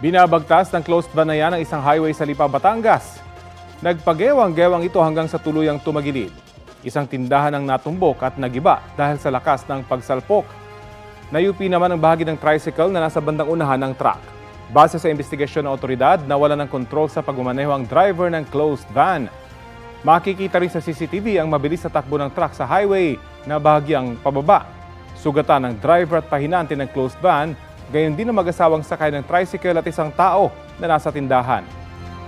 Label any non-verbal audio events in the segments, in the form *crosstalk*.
Binabagtas ng closed van na yan ang isang highway sa Lipa, Batangas. Nagpagewang-gewang ito hanggang sa tuluyang tumagilid. Isang tindahan ang natumbok at nagiba dahil sa lakas ng pagsalpok. Nayupi naman ang bahagi ng tricycle na nasa bandang unahan ng truck. Base sa investigasyon ng otoridad, nawala ng kontrol sa pagmamaneho ang driver ng closed van. Makikita rin sa CCTV ang mabilis na takbo ng truck sa highway na bahagyang pababa. Sugatan ng driver at pahinante ng closed van, gayon din ang mag-asawang sakay ng tricycle at isang tao na nasa tindahan.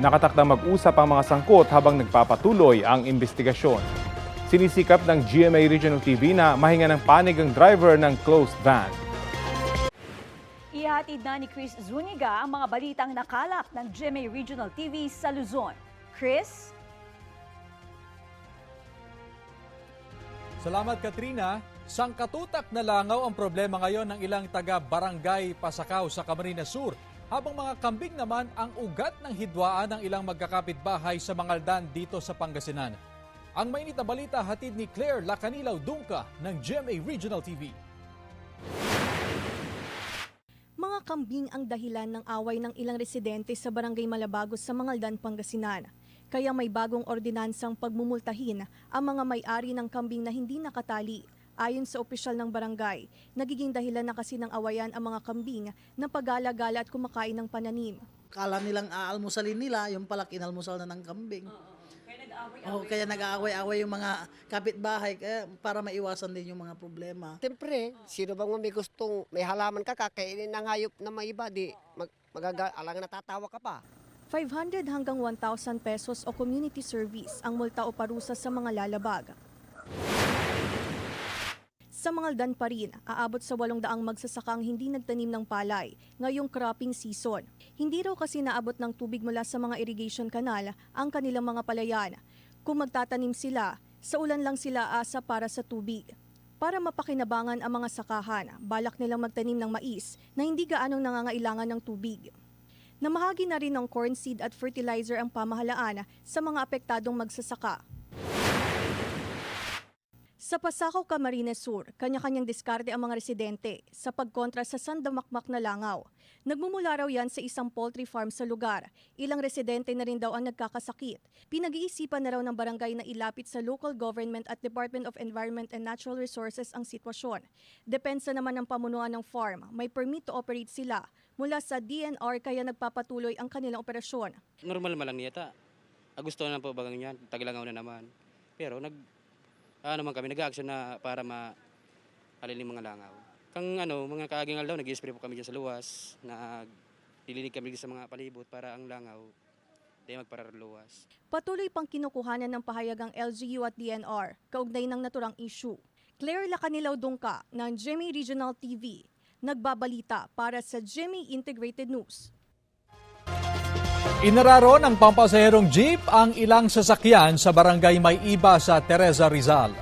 Nakatakdang mag-usap ang mga sangkot habang nagpapatuloy ang investigasyon. Sinisikap ng GMA Regional TV na mahinga ng panig ang driver ng closed van. Ihatid na ni Chris Zuniga ang mga balitang nakalap ng GMA Regional TV sa Luzon. Chris? Salamat Katrina. Sangkatutak na langaw ang problema ngayon ng ilang taga-barangay Pasakaw sa Camarines Sur. Habang mga kambing naman ang ugat ng hidwaan ng ilang magkakapitbahay sa Mangaldan dito sa Pangasinan. Ang mainit na balita hatid ni Claire Lacanilaw Dungka ng GMA Regional TV. Mga kambing ang dahilan ng away ng ilang residente sa Barangay Malabagos sa Mangaldan, Pangasinan. Kaya may bagong ordinansang pagmumultahin ang mga may-ari ng kambing na hindi nakatali. Ayon sa opisyal ng barangay, nagiging dahilan na kasi ng awayan ang mga kambing na pagala-gala at kumakain ng pananim. Kala nilang aalmusalin nila, yung pala kinalmusal na ng kambing. Oo, kaya nag-aaway-away yung mga kapitbahay kaya para maiwasan din yung mga problema. Siyempre, sino bang may gustong may halaman ka kakainin ng hayop na may iba, di mag, magaga, alang natatawa ka pa. 500 hanggang 1,000 pesos o community service ang multa o parusa sa mga lalabag. Sa Mangaldan pa rin, aabot sa 800 magsasaka ang hindi nagtanim ng palay ngayong cropping season. Hindi raw kasi naabot ng tubig mula sa mga irrigation canal ang kanilang mga palayan. Kung magtatanim sila, sa ulan lang sila asa para sa tubig. Para mapakinabangan ang mga sakahan, balak nilang magtanim ng mais na hindi gaanong nangangailangan ng tubig. Namahagi na rin ng corn seed at fertilizer ang pamahalaan sa mga apektadong magsasaka. Sa Pasakaw, Camarines Sur, kanya-kanyang diskarte ang mga residente sa pagkontra sa sandamakmak na langaw. Nagmumula raw yan sa isang poultry farm sa lugar. Ilang residente na rin daw ang nagkakasakit. Pinag-iisipan na raw ng barangay na ilapit sa local government at Department of Environment and Natural Resources ang sitwasyon. Depensa naman ng pamunuan ng farm. May permit to operate sila mula sa DNR kaya nagpapatuloy ang kanilang operasyon. normal man lang niyata. Ah, gusto na po bagang yan, taglangaw na naman. Pero nag ano naman kami, nag-action na para ma alin yung mga langaw. Kang ano, mga kaagingal daw, nag-spray po kami dyan sa luwas, nag dilinig kami sa mga palibot para ang langaw di magpararluwas. Patuloy pang kinukuhanan ng pahayag ang LGU at DNR kaugnay ng naturang issue. Claire Lacanilaw Dungka ng Jimmy Regional TV, nagbabalita para sa Jimmy Integrated News. Inararo ng pampasaherong jeep ang ilang sasakyan sa barangay May Iba sa Teresa Rizal.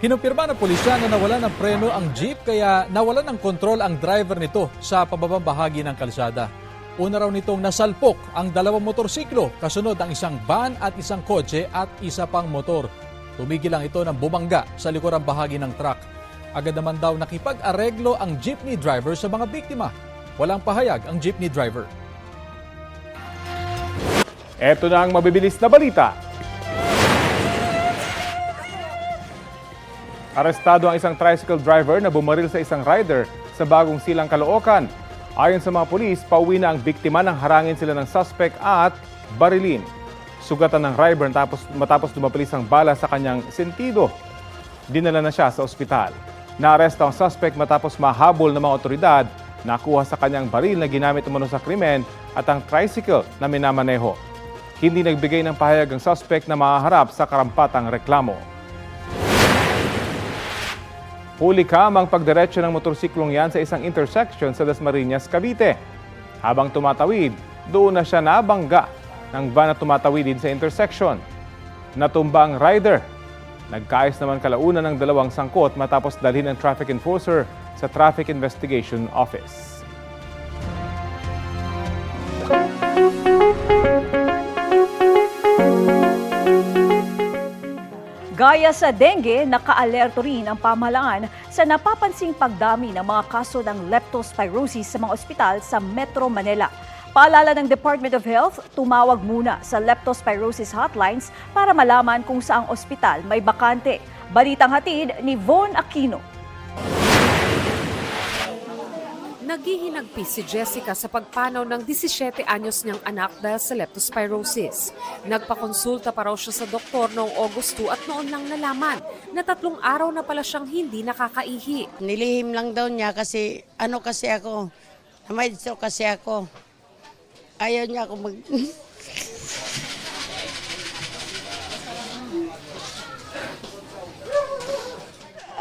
Kinumpirma ng pulisya na nawala ng preno ang jeep kaya nawala ng kontrol ang driver nito sa pababang bahagi ng kalsada. Una raw nitong nasalpok ang dalawang motorsiklo, kasunod ang isang van at isang kotse at isa pang motor. Tumigil lang ito ng bumangga sa likurang bahagi ng truck. Agad naman daw nakipag-areglo ang jeepney driver sa mga biktima. Walang pahayag ang jeepney driver. Ito na ang mabibilis na balita. Arestado ang isang tricycle driver na bumaril sa isang rider sa bagong silang Caloocan. Ayon sa mga pulis, pauwi na ang biktima nang harangin sila ng suspect at barilin. Sugatan ng driver tapos, matapos dumapalis ang bala sa kanyang sentido. Dinala na siya sa ospital. Naaresto ang suspect matapos mahabol ng mga otoridad, nakuha sa kanyang baril na ginamit umano sa krimen at ang tricycle na minamaneho. Hindi nagbigay ng pahayag ang suspect na mahaharap sa karampatang reklamo. Huli kamang pagdiretso ng motorsiklong yan sa isang intersection sa Dasmariñas, Cavite. Habang tumatawid, doon na siya nabangga ng van na tumatawid din sa intersection. Natumba ang rider. Nagkaayos naman kalaunan ng dalawang sangkot matapos dalhin ng traffic enforcer sa Traffic Investigation Office. Gaya sa dengue, naka-alerto rin ang pamahalaan sa napapansing pagdami ng mga kaso ng leptospirosis sa mga ospital sa Metro Manila. Paalala ng Department of Health, tumawag muna sa leptospirosis hotlines para malaman kung saang ospital may bakante. Balitang hatid ni Von Aquino. Naghihinagpis si Jessica sa pagpanaw ng 17 anyos niyang anak dahil sa leptospirosis. Nagpakonsulta pa raw siya sa doktor noong August 2 at noon lang nalaman na tatlong araw na pala siyang hindi nakakaihi. Nilihim lang daw niya kasi ano kasi ako, may stroke kasi ako. Ayaw niya ako mag... *laughs*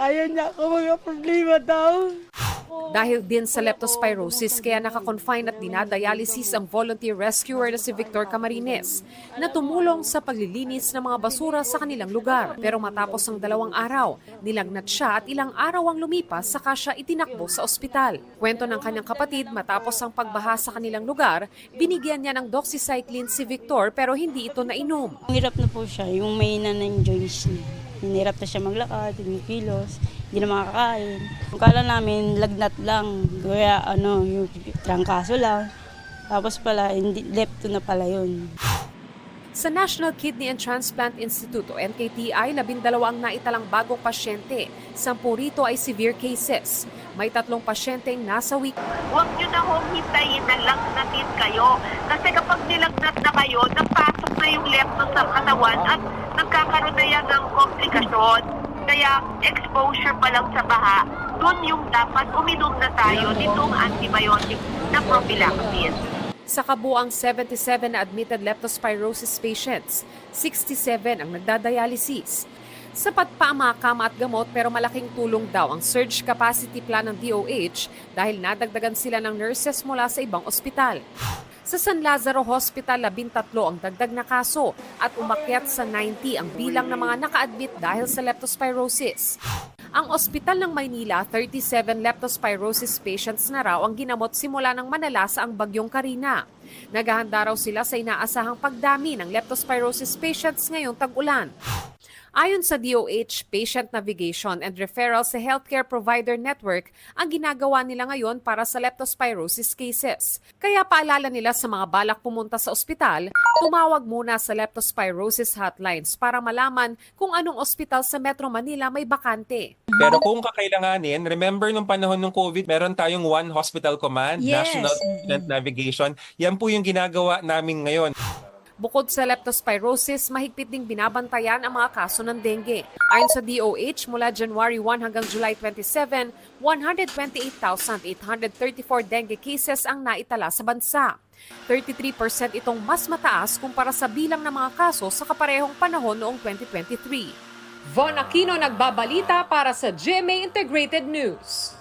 Ayaw niya ako mga problema daw. Dahil din sa leptospirosis kaya nakakonfine at dinadialysis ang volunteer rescuer na si Victor Camarines na tumulong sa paglilinis ng mga basura sa kanilang lugar. Pero matapos ang dalawang araw, nilagnat siya at ilang araw ang lumipas saka siya itinakbo sa ospital. Kwento ng kanyang kapatid matapos ang pagbaha sa kanilang lugar, binigyan niya ng doxycycline si Victor pero hindi ito nainom. Hirap na po siya, yung may na ng joints niya. Hinirap na siya maglakad, yung kilos, hindi na makakain. Kala namin lagnat lang, kaya ano, yung trangkaso lang. Tapos pala, hindi, lepto na pala yun. Sa National Kidney and Transplant Institute o NKTI, labindalawa ang naitalang bagong pasyente. Sampu rito ay severe cases. May tatlong pasyenteng nasa week. huwag nyo na hong hintayin na lagnatin kayo. Kasi kapag nilagnat na kayo, napasok na yung lepto sa katawan at nagkakaroon na yan ng komplikasyon. Kaya exposure pa lang sa baha, doon yung dapat uminom na tayo nitong antibiotic na prophylaxis. Sa kabuang 77 na admitted leptospirosis patients, 67 ang nagdadialysis. Sapat pa ang mga kama at gamot pero malaking tulong daw ang surge capacity plan ng DOH dahil nadagdagan sila ng nurses mula sa ibang ospital. Sa San Lazaro Hospital, 13 ang dagdag na kaso at umakyat sa 90 ang bilang ng mga naka-admit dahil sa leptospirosis. Ang ospital ng Maynila, 37 leptospirosis patients na raw ang ginamot simula ng manalasa ang bagyong Karina. Naghahanda raw sila sa inaasahang pagdami ng leptospirosis patients ngayong tag-ulan. Ayon sa DOH, patient navigation and referral sa healthcare provider network ang ginagawa nila ngayon para sa leptospirosis cases. Kaya paalala nila sa mga balak pumunta sa ospital, tumawag muna sa leptospirosis hotlines para malaman kung anong ospital sa Metro Manila may bakante. Pero kung kakailanganin, remember nung panahon ng COVID, meron tayong One Hospital Command, Yes. National Patient Navigation. Yan po yung ginagawa namin ngayon. Bukod sa leptospirosis, mahigpit ding binabantayan ang mga kaso ng dengue. Ayon sa DOH, mula January 1 hanggang July 27, 128,834 dengue cases ang naitala sa bansa. 33% itong mas mataas kumpara sa bilang ng mga kaso sa kaparehong panahon noong 2023. Von Aquino nagbabalita para sa GMA Integrated News.